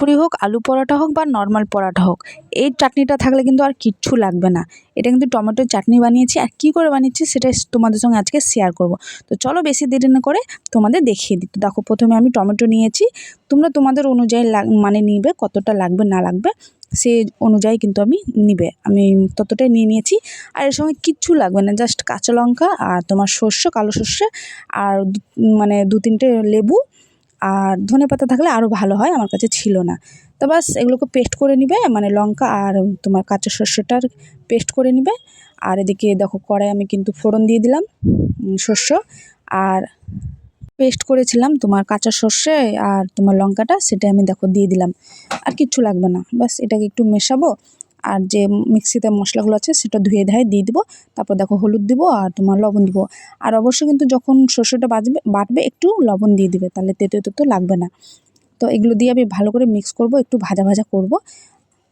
পুরি হোক, আলু পরোটা হোক বা নর্মাল পরোটা হোক, এই চাটনিটা থাকলে কিন্তু আর কিচ্ছু লাগবে না। এটা কিন্তু টমেটোর চাটনি বানিয়েছি আর কী করে বানিয়েছি সেটা তোমাদের সঙ্গে আজকে শেয়ার করব। তো চলো বেশি দেরি না করে তোমাদের দেখিয়ে দিই। দেখো, প্রথমে আমি টমেটো নিয়েছি। তোমরা তোমাদের অনুযায়ী মানে নিবে কতটা লাগবে, না লাগবে, সে অনুযায়ী কিন্তু আমি নিবে। আমি ততটাই নিয়ে নিয়েছি। আর এর সঙ্গে কিচ্ছু লাগবে না জাস্ট কাঁচা লঙ্কা আর তোমার সর্ষে, কালো সর্ষে আর মানে দু তিনটে লেবু আর ধনে পাতা থাকলে আরও ভালো হয়, আমার কাছে ছিল না। তো বাস এগুলোকে পেস্ট করে নিবে মানে লঙ্কা আর তোমার কাঁচা সর্ষেটার পেস্ট করে নিবে। আর এদিকে দেখো কড়াই আমি কিন্তু ফোড়ন দিয়ে দিলাম শস্য আর পেস্ট করেছিলাম তোমার কাঁচা সর্ষে আর তোমার লঙ্কাটা, সেটা আমি দেখো দিয়ে দিলাম। আর কিচ্ছু লাগবে না বাস এটাকে একটু মেশাবো। আর যে মিক্সিতে মশলাগুলো আছে সেটা ধুয়ে ধায়ে দিয়ে দিবো। তারপর দেখো হলুদ দিব আর তোমার লবণ দিব। আর অবশ্যই কিন্তু যখন সর্ষেটা বাজবে, বাটবে একটু লবণ দিয়ে দিবে, তাহলে তেতো তেতো লাগবে না। তো এগুলো দিয়ে আমি ভালো করে মিক্স করব, একটু ভাজা ভাজা করব।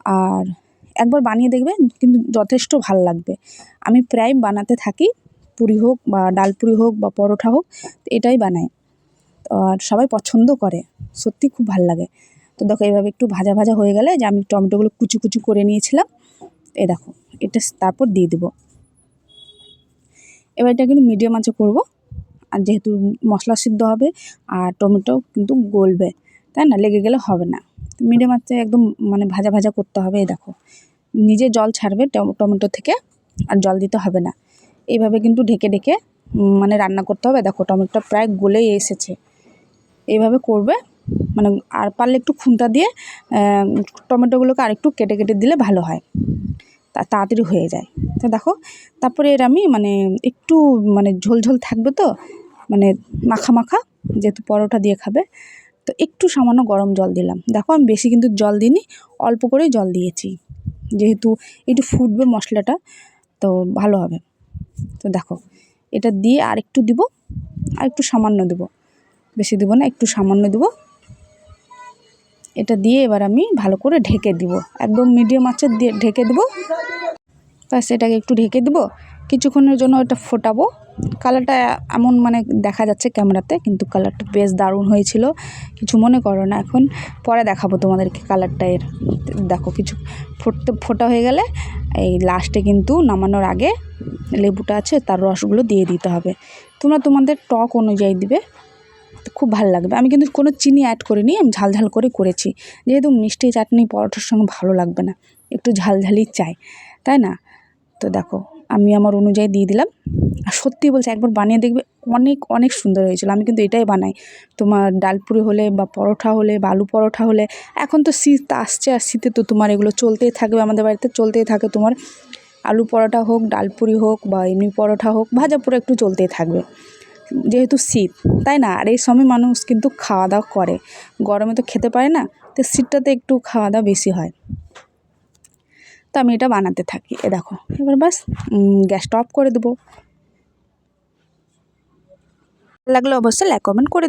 আর একবার বানিয়ে দেখবে, কিন্তু যথেষ্ট ভালো লাগবে। আমি প্রায় বানাতে থাকি, পুরি হোক বা ডাল পুরি হোক বা পরোটা হোক, এটাই বানাই। আর সবাই পছন্দ করে, সত্যি খুব ভালো লাগে। তো দেখো এইভাবে একটু ভাজা ভাজা হয়ে গেলে যে আমি টমেটোগুলো কুচি কুচি করে নিয়েছিলাম। এ দেখো, এটা তারপর দিয়ে দেবো। এবার এটা কিন্তু মিডিয়াম আঁচে করব। আর যেহেতু মশলা সিদ্ধ হবে আর টমেটো কিন্তু গলবে, তাই না? লেগে গেলে হবে না। মিডিয়াম আঁচে একদম মানে ভাজা ভাজা করতে হবে, এই দেখো। নিজে জল ছাড়বে টম- টমেটো থেকে আর জল দিতে হবে না। এইভাবে কিন্তু ঢেকে ঢেকে মানে রান্না করতে হবে। দেখো, টমেটোটা প্রায় গলেই এসেছে। এইভাবে করবে মানে আর পারলে একটু খুন্তা দিয়ে টমেটোগুলোকে আরেকটু কেটে কেটে দিলে ভালো হয়। তাড়াতাড়ি হয়ে যায়। তো দেখো, তারপরে এর আমি মানে একটু মানে ঝোল ঝোল থাকবে তো মানে মাখা মাখা, যেহেতু পরোটা দিয়ে খাবে। তো একটু সামান্য গরম জল দিলাম। দেখো, আমি বেশি কিন্তু জল দিইনি, অল্প করেই জল দিয়েছি। যেহেতু একটু ফুটবে মশলাটা, তো ভালো হবে। তো দেখো, এটা দিয়ে আর একটু দিব আর একটু সামান্য দেবো। বেশি দেবো না, একটু সামান্য দেবো। এটা দিয়ে এবার আমি ভালো করে ঢেকে দিব। একদম মিডিয়াম আঁচে দিয়ে ঢেকে দেবো। ব্যাস, এটাকে একটু ঢেকে দেবো। কিছুক্ষণের জন্য এটা ফোটাবো। কালারটা এমন মানে দেখা যাচ্ছে ক্যামেরাতে, কিন্তু কালারটা বেশ দারুণ হয়েছিল। কিছু মনে করো না এখন। পরে দেখাবো তোমাদেরকে কালারটা এর। দেখো কিছু ফুটতে, ফোটা হয়ে গেলে এই লাস্টে কিন্তু নামানোর আগে লেবুটা আছে, তার রসগুলো দিয়ে দিতে হবে। তোমরা তোমাদের টক অনুযায়ী দিবে। খুব ভালো লাগবে। আমি কিন্তু কোনো চিনি অ্যাড করিনি, আমি ঝাল ঝাল করে করেছি। যেহেতু মিষ্টি চাটনি পরোটার সঙ্গে ভালো লাগবে না, একটু ঝাল ঝালই চাই, তাই না? তো দেখো, আমি আমার অনুযায়ী দিয়ে দিলাম। আর সত্যি বলছি, একবার বানিয়ে দেখবে অনেক অনেক সুন্দর হয়েছিল। আমি কিন্তু এটাই বানাই। তোমার ডালপুরি হলে বা পরোটা হলে বা আলু পরোটা হলে, এখন তো শীত আসছে আর শীতে তো তোমার এগুলো চলতেই থাকবে। আমাদের বাড়িতে চলতেই থাকে তোমার আলু পরোটা হোক ডালপুরি হোক বা এমনি পরোটা হোক, ভাজা পুরো একটু চলতেই থাকবে। যেহেতু শীত, তাই না? আর এই সময় মানুষ কিন্তু খাওয়া দাওয়া করে। গরমে তো খেতে পারে না, তো শীতটাতে একটু খাওয়া দাওয়া বেশি হয়। তো আমি এটা বানাতে থাকি। এ দেখো, এবার বাস গ্যাসটা অফ করে দেবো। লাগলে অবশ্যই লাইক কমেন্ট করে দেবো।